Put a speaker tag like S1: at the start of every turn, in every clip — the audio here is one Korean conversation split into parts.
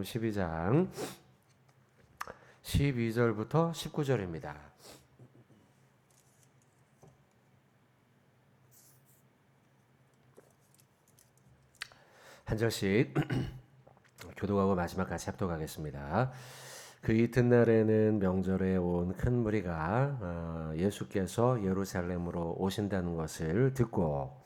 S1: 마가복음 12장 12절부터 19절입니다. 한 절씩 교도하고 마지막 같이 합독하겠습니다. 그 이튿날에는 명절에 온 큰 무리가 어, 예수께서 예루살렘으로 오신다는 것을 듣고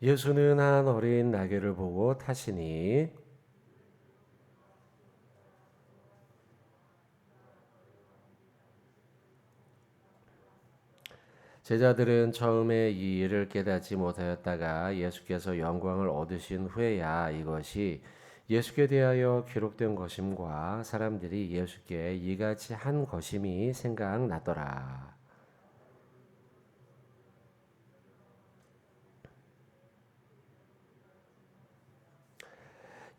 S1: 예수는 한 어린 나귀를 보고 타시니 제자들은 처음에 이 일을 깨닫지 못하였다가 예수께서 영광을 얻으신 후에야 이것이 예수께 대하여 기록된 것임과 사람들이 예수께 이같이 한 것임이 생각나더라.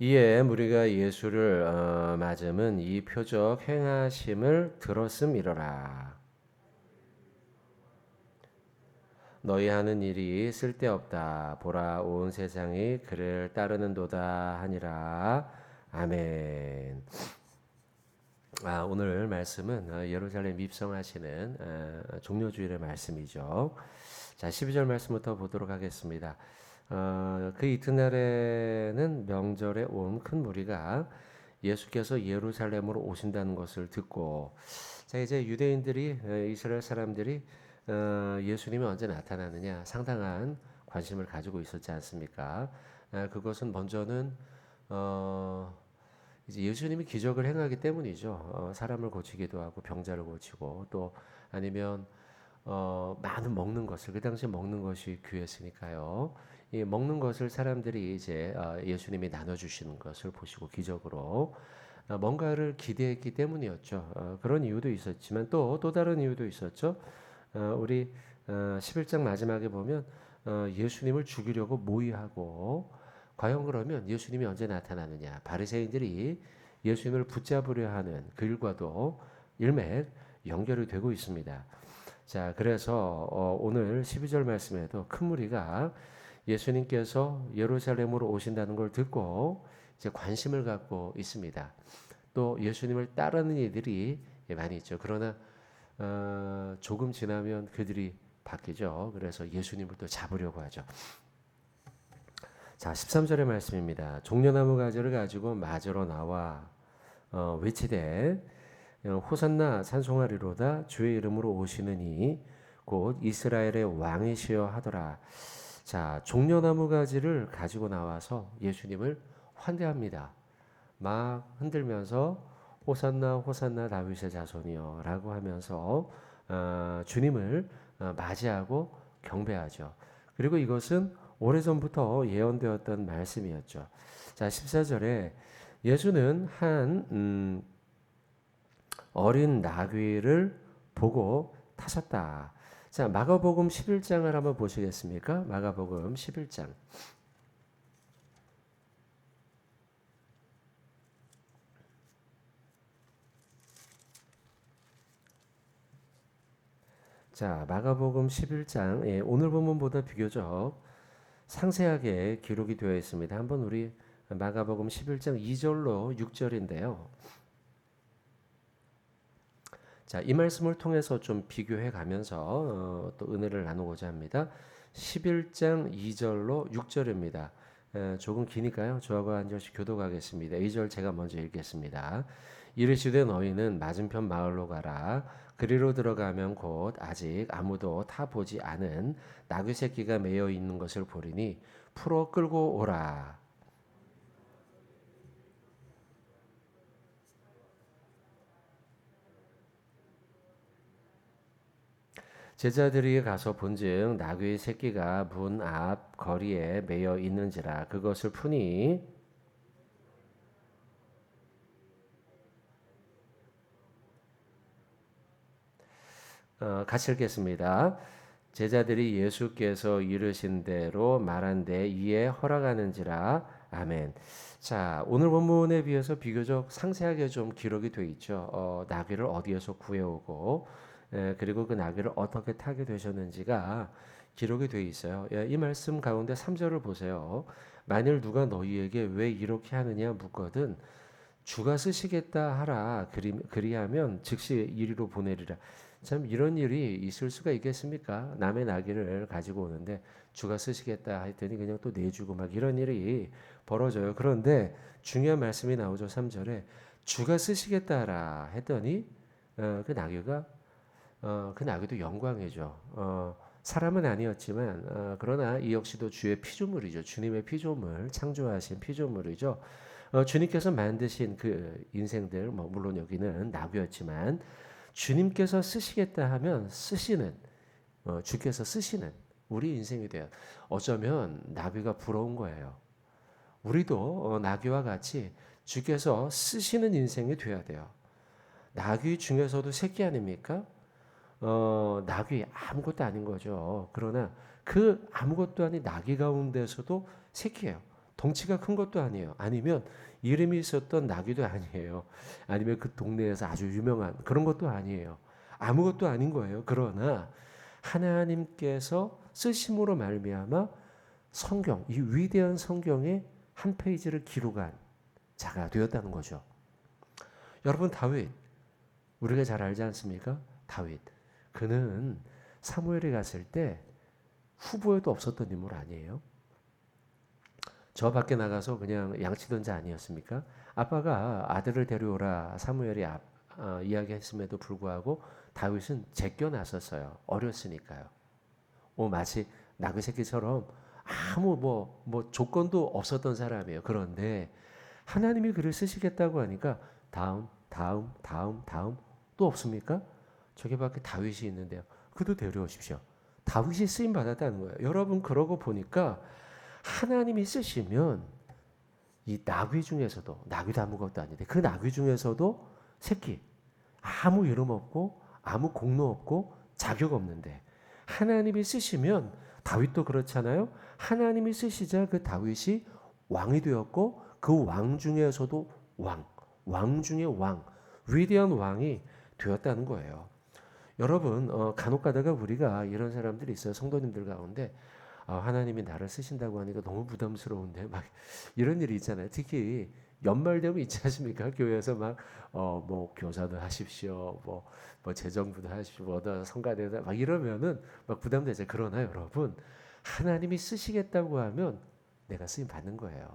S1: 이에 무리가 예수를 어, 맞음은 이 표적 행하심을 들었음이러라. 너희 하는 일이 쓸데없다. 보라 온 세상이 그를 따르는도다 하니라. 아멘. 아, 오늘 말씀은 어, 예루살렘 입성하시는 어, 종료주일의 말씀이죠. 자, 12절 말씀부터 보도록 하겠습니다. 어, 그 이튿날에는 명절에 온 큰 무리가 예수께서 예루살렘으로 오신다는 것을 듣고 자 이제 유대인들이 어, 이스라엘 사람들이 어, 예수님이 언제 나타나느냐 상당한 관심을 가지고 있었지 않습니까? 아, 그것은 먼저는 어, 이제 예수님이 기적을 행하기 때문이죠. 어, 사람을 고치기도 하고 병자를 고치고 또 아니면 어, 많은 먹는 것을 그 당시 먹는 것이 귀했으니까요. 이 먹는 것을 사람들이 이제 어, 예수님이 나눠주시는 것을 보시고 기적으로 어, 뭔가를 기대했기 때문이었죠. 어, 그런 이유도 있었지만 또 또 다른 이유도 있었죠. 우리 11장 마지막에 보면 예수님을 죽이려고 모의하고 과연 그러면 예수님이 언제 나타나느냐? 바리새인들이 예수님을 붙잡으려 하는 그 일과도 일맥 연결이 되고 있습니다. 자, 그래서 오늘 12절 말씀에도 큰 무리가 예수님께서 예루살렘으로 오신다는 걸 듣고 이제 관심을 갖고 있습니다. 또 예수님을 따르는 이들이 많이 있죠. 그러나 어, 조금 지나면 그들이 바뀌죠. 그래서 예수님을 또 잡으려고 하죠. 자, 13절의 말씀입니다. 종려나무 가지를 가지고 마저로 나와 어, 외치되 어, 호산나 찬송하리로다 주의 이름으로 오시느니 곧 이스라엘의 왕이시여 하더라. 자, 종려나무 가지를 가지고 나와서 예수님을 환대합니다. 막 흔들면서 호산나 호산나 다윗의 자손이여라고 하면서 어, 주님을 어, 맞이하고 경배하죠. 그리고 이것은 오래전부터 예언되었던 말씀이었죠. 자, 14절에 예수는 한 음, 어린 나귀를 보고 타셨다. 자, 마가복음 11장을 한번 보시겠습니까? 마가복음 11장. 자, 마가복음 11장. 예, 오늘 본문보다 비교적 상세하게 기록이 되어 있습니다. 한번 우리 마가복음 11장 2절로 6절인데요. 자, 이 말씀을 통해서 좀 비교해 가면서 어, 또 은혜를 나누고자 합니다. 11장 2절로 6절입니다. 에, 조금 기니까요. 저하고 한 절씩 교도가겠습니다. 2절 제가 먼저 읽겠습니다. 이르시되 너희는 맞은편 마을로 가라. 그리로 들어가면 곧 아직 아무도 타 보지 않은 나귀 새끼가 매여 있는 것을 보리니 풀어 끌고 오라. 제자들이 가서 본즉 나귀의 새끼가 문 앞 거리에 매여 있는지라 그것을 푸니 어, 같이 읽겠습니다. 제자들이 예수께서 이르신 대로 말한데 이에 허락하는지라 아멘. 자, 오늘 본문에 비해서 비교적 상세하게 좀 기록이 돼 있죠. 어, 나귀를 어디에서 구해오고, 에, 그리고 그 나귀를 어떻게 타게 되셨는지가 기록이 돼 있어요. 예, 이 말씀 가운데 3절을 보세요. 만일 누가 너희에게 왜 이렇게 하느냐 묻거든 주가 쓰시겠다 하라 그리, 그리 하면 즉시 이리로 보내리라. 참 이런 일이 있을 수가 있겠습니까? 남의 나귀를 가지고 오는데 주가 쓰시겠다 했더니 그냥 또 내주고 막 이런 일이 벌어져요. 그런데 중요한 말씀이 나오죠. 3절에 주가 쓰시겠다라 했더니 어, 그 나귀가 어, 그 나귀도 영광이죠. 어, 사람은 아니었지만 어, 그러나 이 역시도 주의 피조물이죠. 주님의 피조물, 창조하신 피조물이죠. 어, 주님께서 만드신 그 인생들, 뭐 물론 여기는 나귀였지만 주님께서 쓰시겠다 하면 쓰시는 어, 주께서 쓰시는 우리 인생이 돼요. 어쩌면 나귀가 부러운 거예요. 우리도 어, 나귀와 같이 주께서 쓰시는 인생이 돼야 돼요. 나귀 중에서도 새끼 아닙니까? 어, 나귀 아무것도 아닌 거죠. 그러나 그 아무것도 아닌 나귀 가운데서도 새끼예요. 덩치가 큰 것도 아니에요. 아니면 이름이 있었던 나귀도 아니에요. 아니면 그 동네에서 아주 유명한 그런 것도 아니에요. 아무것도 아닌 거예요. 그러나 하나님께서 쓰심으로 말미암아 성경 이 위대한 성경의 한 페이지를 기록한 자가 되었다는 거죠. 여러분 다윗 우리가 잘 알지 않습니까? 다윗 그는 사무엘에 갔을 때 후보에도 없었던 인물 아니에요. 저 밖에 나가서 그냥 양치던 자 아니었습니까? 아빠가 아들을 데려오라 사무엘이 아, 어, 이야기했음에도 불구하고 다윗은 제껴 나섰어요. 어렸으니까요. 오, 마치 나그 새끼처럼 아무 뭐, 뭐 조건도 없었던 사람이에요. 그런데 하나님이 그를 쓰시겠다고 하니까 다음, 다음, 다음, 다음 또 없습니까? 저기 밖에 다윗이 있는데요. 그도 데려오십시오. 다윗이 쓰임 받았다는 거예요. 여러분 그러고 보니까 하나님이 쓰시면 이 나귀 중에서도 나귀도 아무것도 아닌데 그 나귀 중에서도 새끼 아무 이름 없고 아무 공로 없고 자격 없는데 하나님이 쓰시면 다윗도 그렇잖아요. 하나님이 쓰시자 그 다윗이 왕이 되었고 그 왕 중에서도 왕, 왕 중에 왕, 위대한 왕이 되었다는 거예요. 여러분 어, 간혹 가다가 우리가 이런 사람들이 있어요. 성도님들 가운데 아, 하나님이 나를 쓰신다고 하니까 너무 부담스러운데 막 이런 일이 있잖아요. 특히 연말 되면 있지 않습니까? 교회에서 막 어 뭐 교사도 하십시오, 뭐, 뭐 재정부도 하십시오, 뭐다 성가대다 막 이러면은 막 부담되죠. 그러나 여러분 하나님이 쓰시겠다고 하면 내가 쓰임 받는 거예요.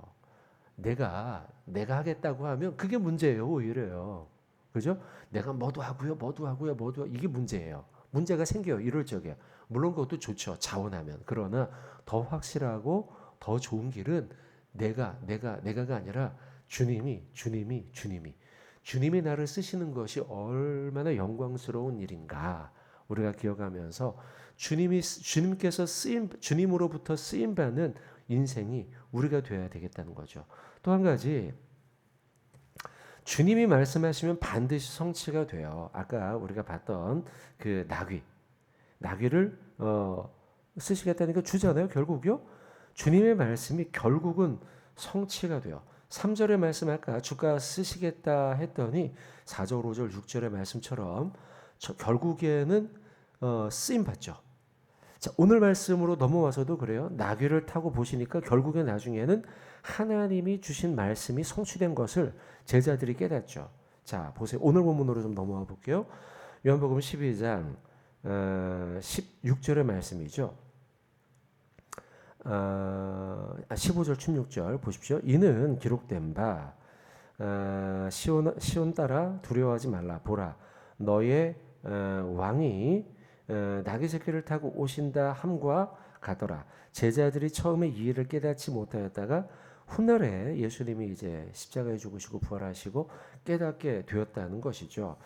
S1: 내가 내가 하겠다고 하면 그게 문제예요 오히려요. 그죠? 내가 뭐도 하고요, 뭐도 하고요, 뭐도 이게 문제예요. 문제가 생겨요 이럴 적에. 물론 그것도 좋죠 자원하면. 그러나 더 확실하고 더 좋은 길은 내가 내가 내가가 아니라 주님이 주님이 주님이 주님이 나를 쓰시는 것이 얼마나 영광스러운 일인가 우리가 기억하면서 주님이 주님께서 쓰임 주님으로부터 쓰임 받는 인생이 우리가 되어야 되겠다는 거죠. 또 한 가지 주님이 말씀하시면 반드시 성취가 돼요. 아까 우리가 봤던 그 나귀 나귀를 어, 쓰시겠다는 거 주잖아요. 결국요. 주님의 말씀이 결국은 성취가 돼요. 3절의 말씀 아까 주가 쓰시겠다 했더니 4절, 5절, 6절의 말씀처럼 결국에는 어, 쓰임 받죠. 자, 오늘 말씀으로 넘어와서도 그래요. 나귀를 타고 보시니까 결국에 나중에는 하나님이 주신 말씀이 성취된 것을 제자들이 깨닫죠. 자, 보세요. 오늘 본문으로 좀 넘어와 볼게요. 요한복음 12장 어, 16절의 말씀이죠. 어, 15절 아, 16절 보십시오. 이는 기록된 바 어, 시온 시온 따라 두려워하지 말라 보라 너의 어, 왕이 어, 나귀 새끼를 타고 오신다 함과 가더라. 제자들이 처음에 이해를 깨닫지 못하였다가 훗날에 예수님이 이제 십자가에 죽으시고 부활하시고 깨닫게 되었다는 것이죠.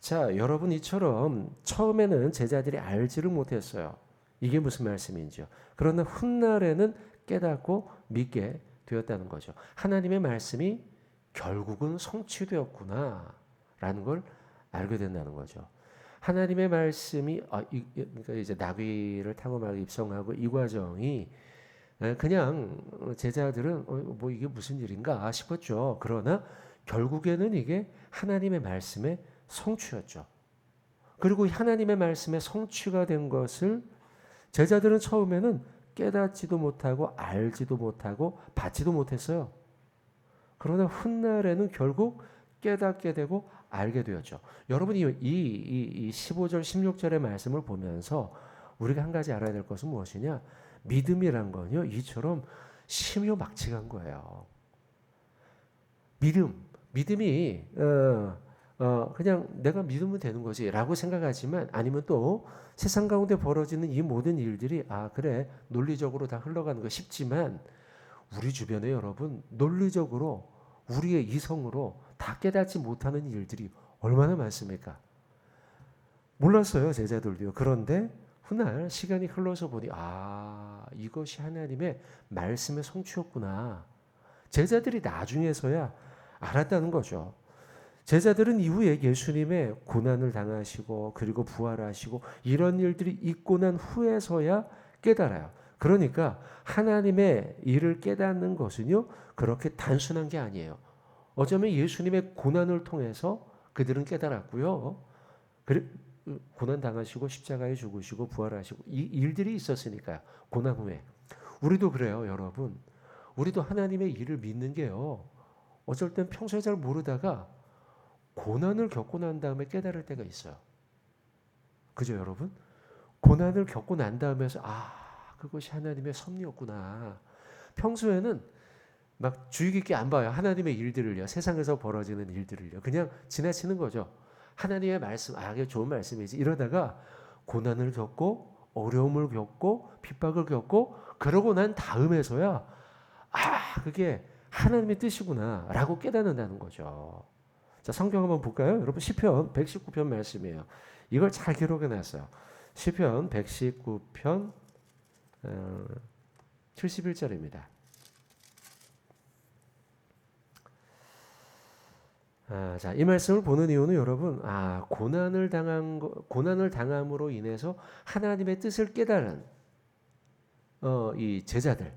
S1: 자, 여러분 이처럼 처음에는 제자들이 알지를 못했어요. 이게 무슨 말씀인지요. 그러나 훗날에는 깨닫고 믿게 되었다는 거죠. 하나님의 말씀이 결국은 성취되었구나. 라는 걸 알게 된다는 거죠. 하나님의 말씀이 아, 이, 그러니까 이제 나귀를 타고 막 입성하고 이 과정이 예, 그냥 제자들은 어, 뭐 이게 무슨 일인가 싶었죠. 그러나 결국에는 이게 하나님의 말씀의 성취였죠. 그리고 하나님의 말씀의 성취가 된 것을 제자들은 처음에는 깨닫지도 못하고 알지도 못하고 받지도 못했어요. 그러나 훗날에는 결국 깨닫게 되고 알게 되었죠. 여러분이 이, 이, 이 15절, 16절의 말씀을 보면서 우리가 한 가지 알아야 될 것은 무엇이냐? 믿음이란 건요, 이처럼 심요막측한 거예요. 믿음, 믿음이 어, 어, 그냥 내가 믿으면 되는 거지라고 생각하지만 아니면 또 세상 가운데 벌어지는 이 모든 일들이 아 그래 논리적으로 다 흘러가는 거 쉽지만 우리 주변에 여러분 논리적으로 우리의 이성으로 다 깨닫지 못하는 일들이 얼마나 많습니까? 몰랐어요 제자들도요. 그런데 훗날 시간이 흘러서 보니 아 이것이 하나님의 말씀의 성취였구나. 제자들이 나중에서야 알았다는 거죠. 제자들은 이후에 예수님의 고난을 당하시고 그리고 부활하시고 이런 일들이 있고 난 후에서야 깨달아요. 그러니까 하나님의 일을 깨닫는 것은요 그렇게 단순한 게 아니에요. 어쩌면 예수님의 고난을 통해서 그들은 깨달았고요. 고난 당하시고 십자가에 죽으시고 부활하시고 이 일들이 있었으니까요. 고난 후에 우리도 그래요, 여러분. 우리도 하나님의 일을 믿는 게요. 어쩔 땐 평소에 잘 모르다가 고난을 겪고 난 다음에 깨달을 때가 있어요. 그죠, 여러분? 고난을 겪고 난 다음에서 아, 그것이 하나님의 섭리였구나. 평소에는 막 주의 깊게 안 봐요. 하나님의 일들을요. 세상에서 벌어지는 일들을요. 그냥 지나치는 거죠. 하나님의 말씀, 아, 이게 좋은 말씀이지. 이러다가 고난을 겪고 어려움을 겪고 핍박을 겪고 그러고 난 다음에서야 아, 그게 하나님의 뜻이구나라고 깨닫는다는 거죠. 자, 성경 한번 볼까요? 여러분 시편 119편 말씀이에요. 이걸 잘 기록해 놨어요. 시편 119편 어, 71절입니다. 아, 자, 이 말씀을 보는 이유는 여러분, 아, 고난을 당한 거, 고난을 당함으로 인해서 하나님의 뜻을 깨달은 어, 이 제자들.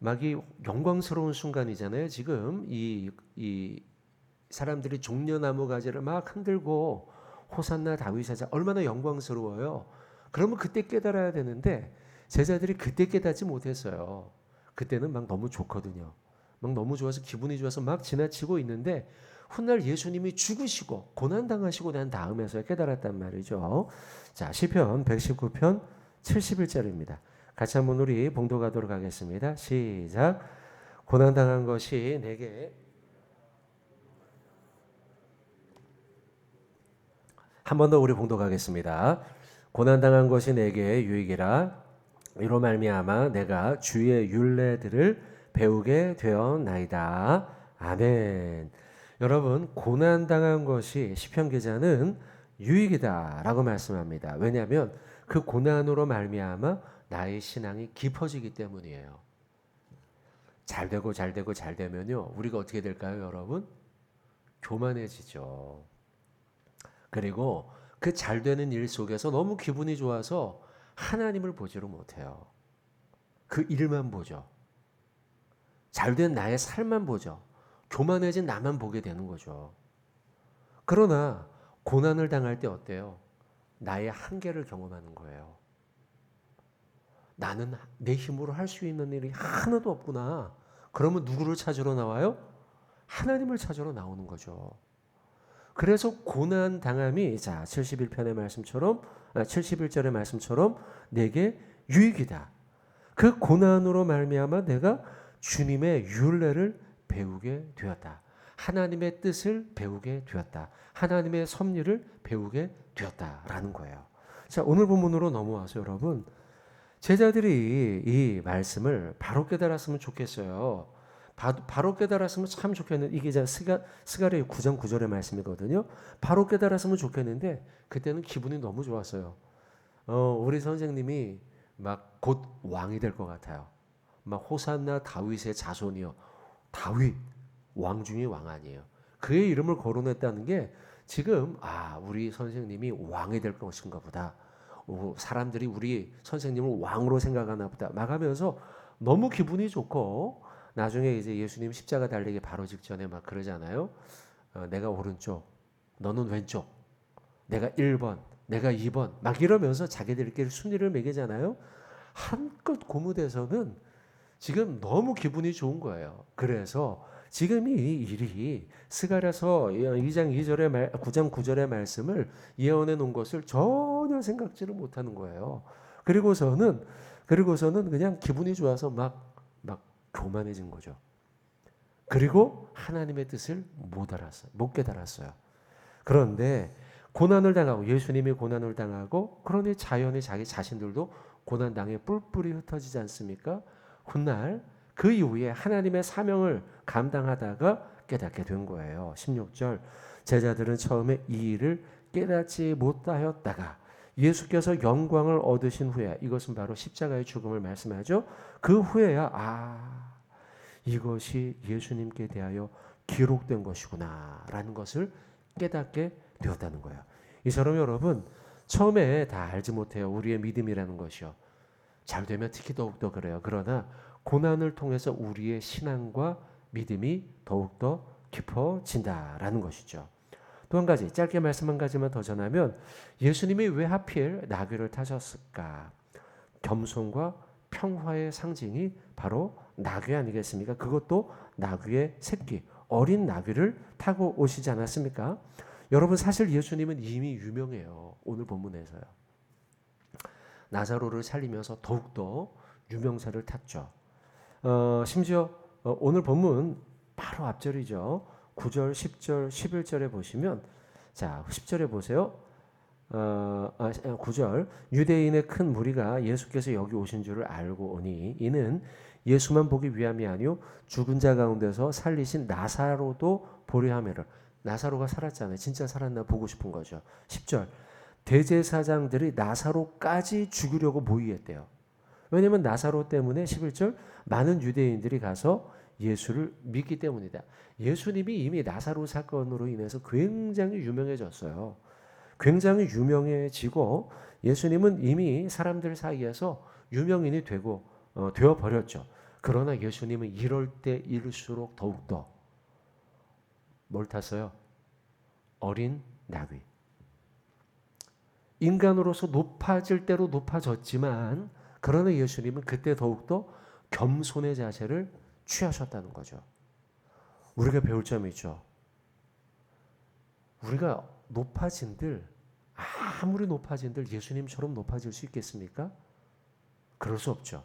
S1: 막이 영광스러운 순간이잖아요. 지금 이, 이 사람들이 종려나무 가지를 막 흔들고 호산나 다윗의 자 얼마나 영광스러워요. 그러면 그때 깨달아야 되는데 제자들이 그때 깨닫지 못했어요. 그때는 막 너무 좋거든요. 막 너무 좋아서 기분이 좋아서 막 지나치고 있는데 훗날 예수님이 죽으시고 고난 당하시고 난 다음에서 깨달았단 말이죠. 자, 시편 119편 71절입니다. 같이 한번 우리 봉독하도록 하겠습니다. 시작. 고난 당한 것이 내게 한 번 더 우리 봉독하겠습니다. 고난 당한 것이 내게 유익이라 이로 말미암아 내가 주의 율례들을 배우게 되었나이다. 아멘. 여러분 고난 당한 것이 시편 기자는 유익이다라고 말씀합니다. 왜냐하면 그 고난으로 말미암아 나의 신앙이 깊어지기 때문이에요. 잘 되고 잘 되고 잘 되면요 우리가 어떻게 될까요, 여러분? 교만해지죠. 그리고 그 잘 되는 일 속에서 너무 기분이 좋아서 하나님을 보지를 못해요. 그 일만 보죠. 잘된 나의 삶만 보죠. 교만해진 나만 보게 되는 거죠. 그러나 고난을 당할 때 어때요? 나의 한계를 경험하는 거예요. 나는 내 힘으로 할 수 있는 일이 하나도 없구나. 그러면 누구를 찾으러 나와요? 하나님을 찾으러 나오는 거죠. 그래서 고난 당함이 자 71편의 말씀처럼 71절의 아, 말씀처럼 내게 유익이다. 그 고난으로 말미암아 내가 주님의 율례를 배우게 되었다. 하나님의 뜻을 배우게 되었다. 하나님의 섭리를 배우게 되었다라는 거예요. 자, 오늘 본문으로 넘어와서 여러분 제자들이 이 말씀을 바로 깨달았으면 좋겠어요. 바 로 깨달았으면 참 좋겠는데 이게 제 스가 스가랴 9장 9절의 말씀이거든요. 바로 깨달았으면 좋겠는데 그때는 기분이 너무 좋았어요. 어, 우리 선생님이 막 곧 왕이 될 것 같아요. 막 호산나 다윗의 자손이요. 다윗 왕 중에 왕 아니에요. 그의 이름을 거론했다는 게 지금 아 우리 선생님이 왕이 될 것인가 보다. 어, 사람들이 우리 선생님을 왕으로 생각하나 보다 막 하면서 너무 기분이 좋고 나중에 이제 예수님 십자가 달리기 바로 직전에 막 그러잖아요. 어, 내가 오른쪽, 너는 왼쪽, 내가 1번, 내가 2번 막 이러면서 자기들끼리 순위를 매기잖아요. 한껏 고무돼서는 지금 너무 기분이 좋은 거예요. 그래서 지금 이 일이 스가랴서 2장 2절의 말, 9장 9절의 말씀을 예언해 놓은 것을 전혀 생각지를 못하는 거예요. 그리고서는 그리고서는 그냥 기분이 좋아서 막 막 교만해진 거죠. 그리고 하나님의 뜻을 못 알았어요. 못 깨달았어요. 그런데 고난을 당하고 예수님이 고난을 당하고 그러니 자연히 자기 자신들도 고난 당해 뿔뿔이 흩어지지 않습니까? 훗날 그 이후에 하나님의 사명을 감당하다가 깨닫게 된 거예요. 16절 제자들은 처음에 이 일을 깨닫지 못하였다가 예수께서 영광을 얻으신 후에 이것은 바로 십자가의 죽음을 말씀하죠. 그 후에야 아 이것이 예수님께 대하여 기록된 것이구나라는 것을 깨닫게 되었다는 거예요. 이처럼 여러분 처음에 다 알지 못해요. 우리의 믿음이라는 것이요. 잘 되면 특히 더욱더 그래요. 그러나 고난을 통해서 우리의 신앙과 믿음이 더욱더 깊어진다라는 것이죠. 또 한 가지 짧게 말씀 한 가지만 더 전하면 예수님이 왜 하필 나귀를 타셨을까? 겸손과 평화의 상징이 바로 나귀 아니겠습니까? 그것도 나귀의 새끼, 어린 나귀를 타고 오시지 않았습니까? 여러분 사실 예수님은 이미 유명해요. 오늘 본문에서요. 나사로를 살리면서 더욱더 유명세를 탔죠. 어, 심지어 어, 오늘 본문 바로 앞절이죠. 9절, 10절, 11절에 보시면 자, 10절에 보세요. 어, 아, 9절 유대인의 큰 무리가 예수께서 여기 오신 줄을 알고 오니 이는 예수만 보기 위함이 아니요 죽은 자 가운데서 살리신 나사로도 보려 함이라. 나사로가 살았잖아요. 진짜 살았나 보고 싶은 거죠. 10절 대제사장들이 나사로까지 죽이려고 모의했대요. 왜냐하면 나사로 때문에 11절 많은 유대인들이 가서 예수를 믿기 때문이다. 예수님이 이미 나사로 사건으로 인해서 굉장히 유명해졌어요. 굉장히 유명해지고 예수님은 이미 사람들 사이에서 유명인이 되고 어, 되어 버렸죠. 그러나 예수님은 이럴 때일수록 더욱더 뭘 탔어요? 어린 나귀. 인간으로서 높아질 대로 높아졌지만 그러나 예수님은 그때 더욱더 겸손의 자세를 취하셨다는 거죠. 우리가 배울 점이 있죠. 우리가 높아진들 아무리 높아진들 예수님처럼 높아질 수 있겠습니까? 그럴 수 없죠.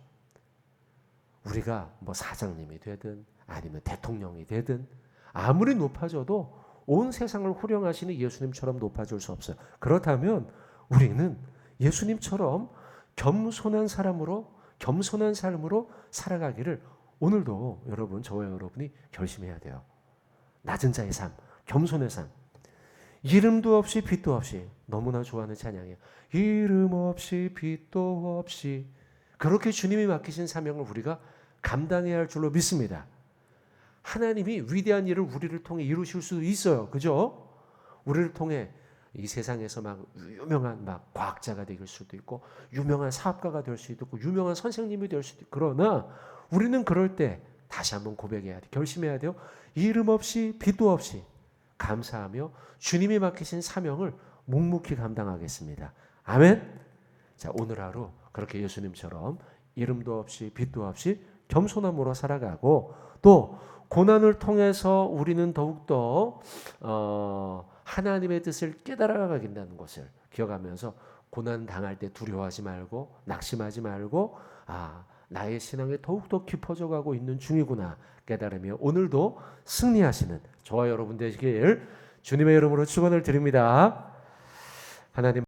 S1: 우리가 뭐 사장님이 되든 아니면 대통령이 되든 아무리 높아져도 온 세상을 후령하시는 예수님처럼 높아질 수 없어요. 그렇다면 우리는 예수님처럼 겸손한 사람으로 겸손한 삶으로 살아가기를 오늘도 여러분 저와 여러분이 결심해야 돼요. 낮은 자의 삶, 겸손의 삶. 이름도 없이 빛도 없이 너무나 좋아하는 찬양이에요. 이름 없이 빛도 없이 그렇게 주님이 맡기신 사명을 우리가 감당해야 할 줄로 믿습니다. 하나님이 위대한 일을 우리를 통해 이루실 수도 있어요. 그죠? 우리를 통해 이 세상에서 막 유명한 막 과학자가 될 수도 있고 유명한 사업가가 될 수도 있고 유명한 선생님이 될 수도 있고 그러나 우리는 그럴 때 다시 한번 고백해야 돼. 결심해야 돼요. 이름 없이 빛도 없이 감사하며 주님이 맡기신 사명을 묵묵히 감당하겠습니다. 아멘. 자, 오늘 하루 그렇게 예수님처럼 이름도 없이 빛도 없이 겸손함으로 살아가고 또 고난을 통해서 우리는 더욱더 어, 하나님의 뜻을 깨달아가긴다는 것을 기억하면서 고난 당할 때 두려워하지 말고 낙심하지 말고 아 나의 신앙이 더욱더 깊어져 가고 있는 중이구나 깨달으며 오늘도 승리하시는 저와 여러분 되시길 주님의 이름으로 축원을 드립니다. 하나님